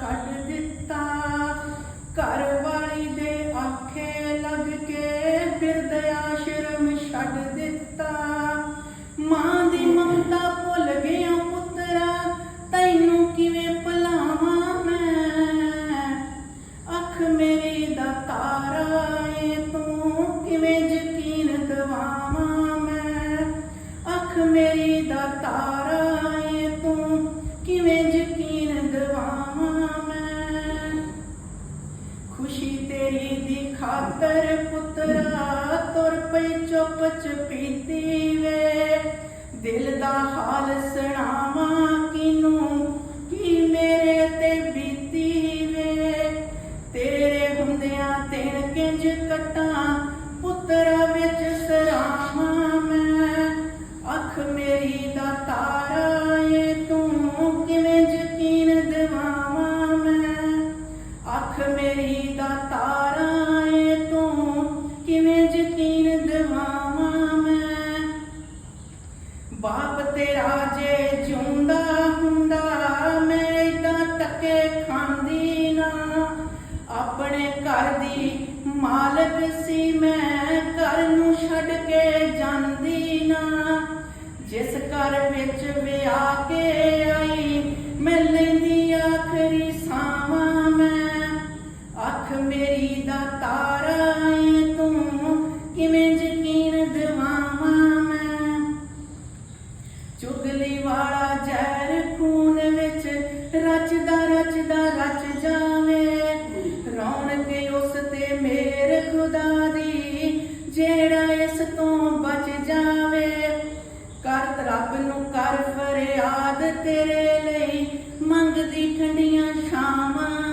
ਕੱਢ ਦਿੱਤਾ। ਘਰ ਵਾਲੀ ਦੇ ਆਖੇ ਲੱਗ ਕੇ ਫਿਰਦੇ ਆਸ਼ਰਮ ਛੱਡ ਦਿੱਤਾ। ਮਾਂ ਦੀ ਮਮਤਾ ਭੁੱਲ ਗਿਆ ਪੁੱਤਰਾ, ਤੈਨੂੰ ਕਿਵੇਂ ਭੁਲਾਵਾਂ ਮੈਂ? ਅੱਖ ਮੇਰੀ ਦਾ ਤਾਰਾ ਏ, ਤੂੰ ਕਿਵੇਂ ਯਕੀਨ ਦਵਾਵਾਂ ਮੈਂ? ਅੱਖ ਮੇਰੀ ਦਾ ਤਾਰਾ ਖਾਤਰ ਪੁੱਤਰਾ, ਤੁਰ ਪਈ ਚੁੱਪ ਚਪੀਤੀ ਵੇ। ਦਿਲ ਦਾ ਹਾਲ ਸੁਣਾਵਾਂ ਕਿਨੂੰ? ਕੀ ਮੇਰੇ ਤੇ ਬੀਤੀ ਵੇ? ਤੇਰੇ ਹੁੰਦਿਆਂ ਤੈਨ ਕਿੰਜ ਕਟਾਂ? ਪੁੱਤਰਾ ਵਿੱਚ ਸਰਾਵਾਂ ਮੈਂ। ਅੱਖ ਮੇਰੀ ਦਾ ਤਾਰ ਮੈਂ ਬਾਪ ਤੇਰਾ ਜੇ ਜਿਉਂਦਾ ਹੁੰਦਾ, ਮੈਂ ਤਾਂ ਟੱਕੇ ਖਾਂਦੀ ਨਾ। ਆਪਣੇ ਘਰ ਦੀ ਮਾਲਕ ਸੀ, ਮੈਂ ਘਰ ਨੂੰ ਛੱਡ ਕੇ ਜਾਂਦੀ ਨਾ। ਜਿਸ ਘਰ ਵਿੱਚ ਵਿਆਹ ਕੇ ਆਈ, ਮੈਂ ਲੈਂਦੀ ਆਖਰੀ ਸਾਵਾਂ ਮੈਂ। ਅੱਖ ਮੇਰੀ ਦਾ ਤਾਰਾ ਚੁਗਲੀ ਵਾਲਾ ਜ਼ਹਿਰ ਖੂਨ ਵਿੱਚ ਰਚਦਾ ਰਚਦਾ, ਰਚ ਜਾਵੇ। ਰੌਣਕ ਉਸ ਤੇ ਮੇਰ ਖੁਦਾ ਦੀ, ਜਿਹੜਾ ਇਸ ਤੋਂ ਬਚ ਜਾਵੇ। ਕਰ ਰੱਬ ਨੂੰ ਕਰ ਫਰਿਆਦ ਤੇਰੇ ਲਈ, ਮੰਗਦੀ ਠੰਡੀਆਂ ਸ਼ਾਮਾਂ